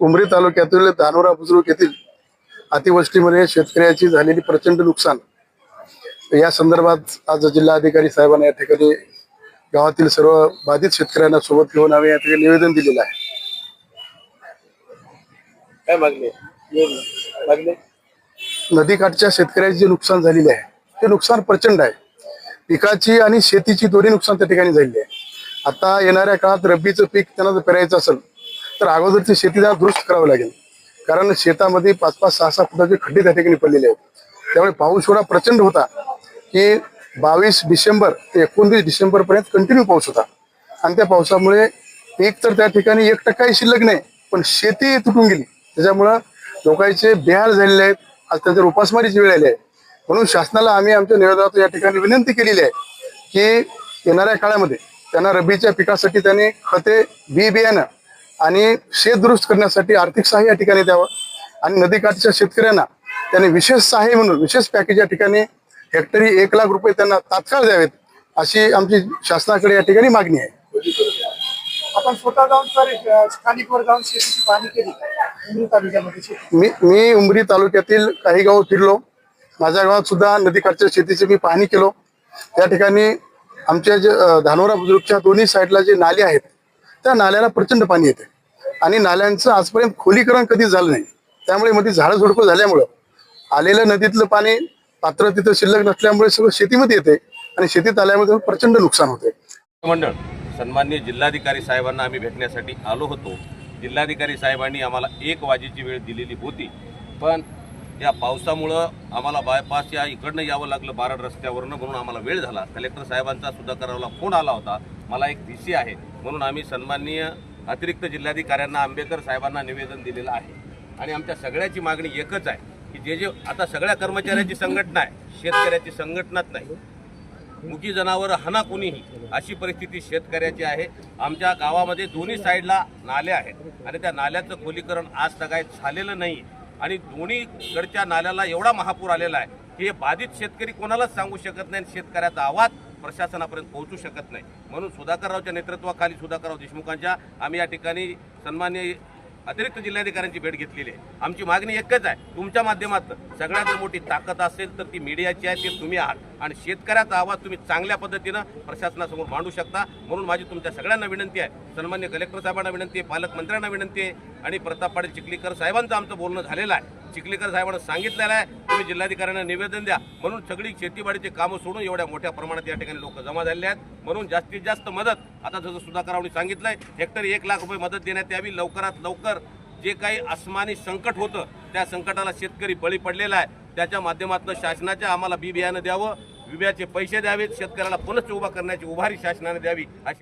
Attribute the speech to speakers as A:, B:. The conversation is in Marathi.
A: उमरी तालुक्यातील धानोरा बुजुर्ग येथील अतिवृष्टीमुळे शेतकऱ्याची झालेली प्रचंड नुकसान. या संदर्भात आज जिल्हाधिकारी साहेबांना या ठिकाणी गावातील सर्व बाधित शेतकऱ्यांना सोबत घेऊन आम्ही या ठिकाणी निवेदन दिलेलं आहे.
B: काय मागणी मागणी?
A: नदीकाठच्या शेतकऱ्याचे जे नुकसान झालेले आहे ते नुकसान प्रचंड आहे. पिकाची आणि शेतीची दोन्ही नुकसान त्या ठिकाणी झालेली आहे. आता येणाऱ्या काळात रब्बीचं पीक त्यांना जर पेरायचं असेल तर अगोदरची शेती त्यांना दुरुस्त करावं लागेल. कारण शेतामध्ये पाच पाच सहा सहा फुटाचे खड्डे त्या ठिकाणी पडलेले आहेत. त्यामुळे पाऊस एवढा प्रचंड होता की बावीस डिसेंबर ते एकोणतीस डिसेंबर पर्यंत कंटिन्यू पाऊस होता. आणि त्या पावसामुळे पीक तर त्या ठिकाणी एक टक्काही शिल्लक नाही पण शेती तुटून गेली. त्याच्यामुळं लोकांचे बेहाल झालेले आहेत. आज त्याच्या उपासमारीची वेळ आली आहे. म्हणून शासनाला आम्ही आमच्या निवेदनात या ठिकाणी विनंती केलेली आहे की येणाऱ्या काळामध्ये त्यांना रब्बीच्या पिकासाठी त्यांनी खते बी बियाणं आणि शेत दुरुस्त करण्यासाठी आर्थिक सहाय्य या ठिकाणी द्यावं. आणि नदीकाठच्या शेतकऱ्यांना त्यांनी विशेष सहाय्य म्हणून विशेष पॅकेज या ठिकाणी हेक्टरी एक लाख रुपये त्यांना तात्काळ द्यावेत अशी आमची शासनाकडे या ठिकाणी मागणी आहे.
C: आपण स्वतः जाऊन स्थानिकवर जाऊन शेतीची पाहणी केली. उमरी तालुक्यामध्ये
A: मी मी उमरी तालुक्यातील काही गाव फिरलो. माझ्या गावात सुद्धा नदीकाठच्या शेतीची मी पाहणी केलो. त्या ठिकाणी आमच्या जे धानोरा बुजुर्गच्या दोन्ही साईडला जे नाले आहेत त्या नाल्याला प्रचंड पाणी येते. आणि नाल्यांचं आजपर्यंत खोलीकरण कधीच झालं नाही. त्यामुळे मध्ये झाडं झुडपं झाल्यामुळं आलेलं नदीतलं पाणी पात्र तिथं शिल्लक नसल्यामुळे सगळं शेतीमध्ये येते आणि शेतीत आल्यामुळे प्रचंड नुकसान होते.
B: मंडळ सन्मान्य जिल्हाधिकारी साहेबांना आम्ही भेटण्यासाठी आलो होतो. जिल्हाधिकारी साहेबांनी आम्हाला एक वाजेची वेळ दिलेली होती. पण या पावसामुळं आम्हाला बायपास या इकडनं यावं लागलं बारड रस्त्यावरनं म्हणून आम्हाला वेळ झाला. कलेक्टर साहेबांचा सुद्धा करायला फोन आला होता. मला एक भीसी आहे. म्हणून आम्ही सन्माननीय अतिरिक्त जिल्हाधिकाऱ्यांना आंबेकर साहेबांना निवेदन दिलेलं आहे. आणि आमच्या सगळ्याची मागणी एकच आहे की जे जे आता सगळ्या कर्मचाऱ्याची संघटना आहे शेतकऱ्याची संघटनाच नाही. मुकी जनावर हना कुणीही अशी परिस्थिती शेतकऱ्याची आहे. आमच्या गावामध्ये दोन्ही साईडला नाले आहेत. आणि त्या नाल्याचं खोलीकरण आज काय झालेलं नाही आणि दोन्हीकडच्या नाल्याला एवढा महापूर आलेला आहे की हे बाधित शेतकरी कोणालाच सांगू शकत नाही आणि शेतकऱ्याचा आवाज प्रशासनापर्यंत पोहोचू शकत नाही. म्हणून सुधाकररावच्या नेतृत्वाखाली सुधाकरराव देशमुखांच्या आम्ही या ठिकाणी सन्मान्य अतिरिक्त जिल्हाधिकाऱ्यांची भेट घेतलेली आहे. आमची मागणी एकच आहे. तुमच्या माध्यमातून सगळ्यात जर मोठी ताकद असेल तर ती मीडियाची आहे ते तुम्ही आहात. आणि शेतकऱ्याचा आवाज तुम्ही चांगल्या पद्धतीनं प्रशासनासमोर मांडू शकता. म्हणून माझी तुमच्या सगळ्यांना विनंती आहे. सन्मान्य कलेक्टर साहेबांना विनंती आहे. पालकमंत्र्यांना विनंती आहे. आणि प्रताप पाटील चिखलीकर साहेबांचं आमचं बोलणं झालेलं आहे. चिखलीकर साहेबांना सांगितलेलं आहे. तुम्ही जिल्हाधिकाऱ्यांना निवेदन द्या. म्हणून सगळी शेतीबाडीचे कामं सोडून एवढ्या मोठ्या प्रमाणात या ठिकाणी लोक जमा झाले आहेत. म्हणून जास्तीत जास्त मदत आता जसं सुधाकरावनी सांगितलंय हेक्टरी एक लाख रुपये मदत देण्यात यावी. लवकरात लवकर जे काही आसमानी संकट होतं त्या संकटाला शेतकरी बळी पडलेला आहे. त्याच्या माध्यमातून शासनाच्या आम्हाला बी बियाणं द्यावं विम्याचे पैसे द्यावेत. शेतकऱ्याला पुनश्च उभा करण्याची उभारी शासनाने द्यावी अशी